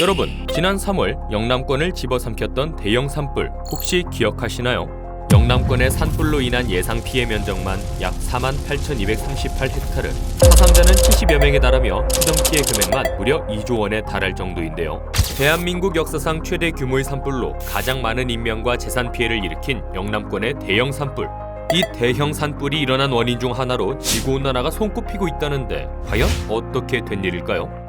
여러분, 지난 3월 영남권을 집어삼켰던 대형 산불 혹시 기억하시나요? 영남권의 산불로 인한 예상 피해 면적만 약 48,238헥타르, 사상자는 70여 명에 달하며 추정 피해 금액만 무려 2조 원에 달할 정도인데요. 대한민국 역사상 최대 규모의 산불로 가장 많은 인명과 재산 피해를 일으킨 영남권의 대형 산불. 이 대형 산불이 일어난 원인 중 하나로 지구온난화가 손꼽히고 있다는데 과연 어떻게 된 일일까요?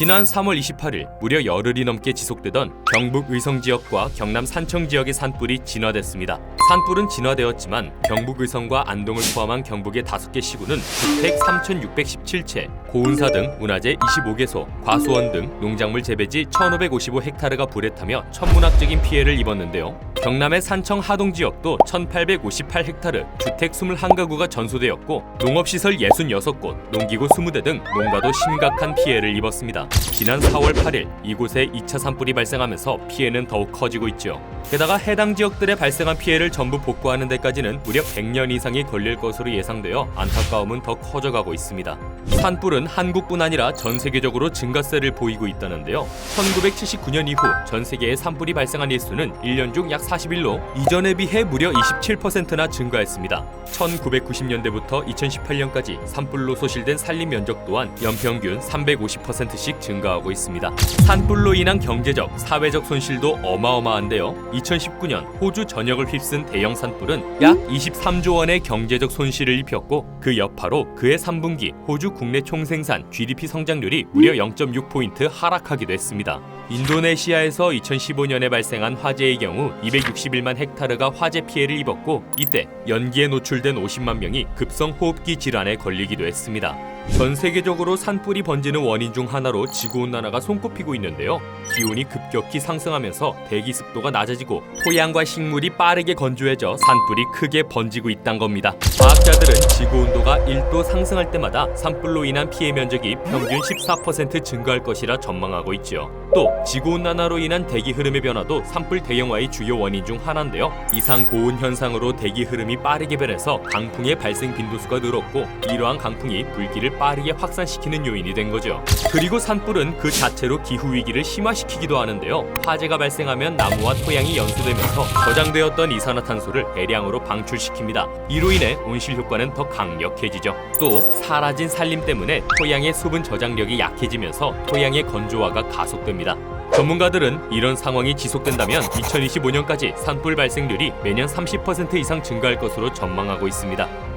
지난 3월 28일 무려 열흘이 넘게 지속되던 경북 의성 지역과 경남 산청 지역의 산불이 진화됐습니다. 산불은 진화되었지만 경북 의성과 안동을 포함한 경북의 5개 시군은 주택 3,617채, 고운사 등 문화재 25개소, 과수원 등 농작물 재배지 1,555헥타르가 불에 타며 천문학적인 피해를 입었는데요. 경남의 산청 하동 지역도 1,858헥타르, 주택 21가구가 전소되었고 농업시설 66곳, 농기구 20대 등 농가도 심각한 피해를 입었습니다. 지난 4월 8일 이곳에 2차 산불이 발생하면서 피해는 더욱 커지고 있죠. 게다가 해당 지역들에 발생한 피해를 전부 복구하는 데까지는 무려 100년 이상이 걸릴 것으로 예상되어 안타까움은 더 커져가고 있습니다. 산불은 한국뿐 아니라 전 세계적으로 증가세를 보이고 있다는데요. 1979년 이후 전 세계에 산불이 발생한 일수는 1년 중 약 41로 이전에 비해 무려 27%나 증가했습니다. 1990년대부터 2018년까지 산불로 소실된 산림 면적 또한 연평균 350%씩 증가하고 있습니다. 산불로 인한 경제적, 사회적 손실도 어마어마한데요. 2019년 호주 전역을 휩쓴 대형 산불은 약 23조 원의 경제적 손실을 입혔고 그 여파로 그해 3분기 호주 국내 총생산 GDP 성장률이 무려 0.6포인트 하락하기도 했습니다. 인도네시아에서 2015년에 발생한 화재의 경우 261만 헥타르가 화재 피해를 입었고 이때 연기에 노출된 50만 명이 급성 호흡기 질환에 걸리기도 했습니다. 전 세계적으로 산불이 번지는 원인 중 하나로 지구온난화가 손꼽히고 있는데요. 기온이 급격히 상승하면서 대기 습도가 낮아지고 토양과 식물이 빠르게 건조해져 산불이 크게 번지고 있단 겁니다. 과학자들은 지구 온도가 1도 상승할 때마다 산불로 인한 피해 면적이 평균 14% 증가할 것이라 전망하고 있죠. 또 지구 온난화로 인한 대기 흐름의 변화도 산불 대형화의 주요 원인 중 하나인데요. 이상 고온 현상으로 대기 흐름이 빠르게 변해서 강풍의 발생 빈도수가 늘었고 이러한 강풍이 불길을 빠르게 확산시키는 요인이 된 거죠. 그리고 산불은 그 자체로 기후 위기를 심화시키기도 하는데요. 화재가 발생하면 나무와 토양이 연소되면서 저장되었던 이산화탄소를 대량으로 방출시킵니다. 이로 인해 온실 효과는 더 강력해지죠. 또 사라진 산림 때문에 토양의 수분 저장력이 약해지면서 토양의 건조화가 가속됩니다. 전문가들은 이런 상황이 지속된다면 2025년까지 산불 발생률이 매년 30% 이상 증가할 것으로 전망하고 있습니다.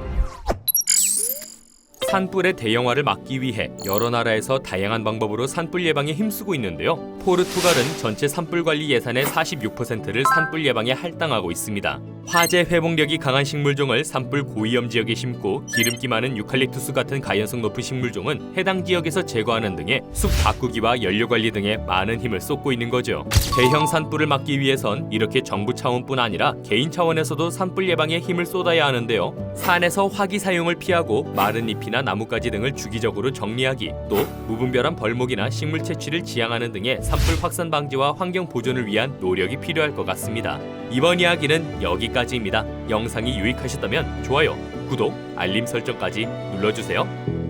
산불의 대형화를 막기 위해 여러 나라에서 다양한 방법으로 산불 예방에 힘쓰고 있는데요. 포르투갈은 전체 산불 관리 예산의 46%를 산불 예방에 할당하고 있습니다. 화재 회복력이 강한 식물종을 산불 고위험 지역에 심고 기름기 많은 유칼립투스 같은 가연성 높은 식물종은 해당 지역에서 제거하는 등의 숲 가꾸기와 연료 관리 등에 많은 힘을 쏟고 있는 거죠. 대형 산불을 막기 위해선 이렇게 정부 차원뿐 아니라 개인 차원에서도 산불 예방에 힘을 쏟아야 하는데요. 산에서 화기 사용을 피하고 마른 잎이나 나뭇가지 등을 주기적으로 정리하기, 또 무분별한 벌목이나 식물 채취를 지양하는 등의 산불 확산 방지와 환경 보존을 위한 노력이 필요할 것 같습니다. 이번 이야기는 여기까지입니다. 영상이 유익하셨다면 좋아요, 구독, 알림 설정까지 눌러주세요.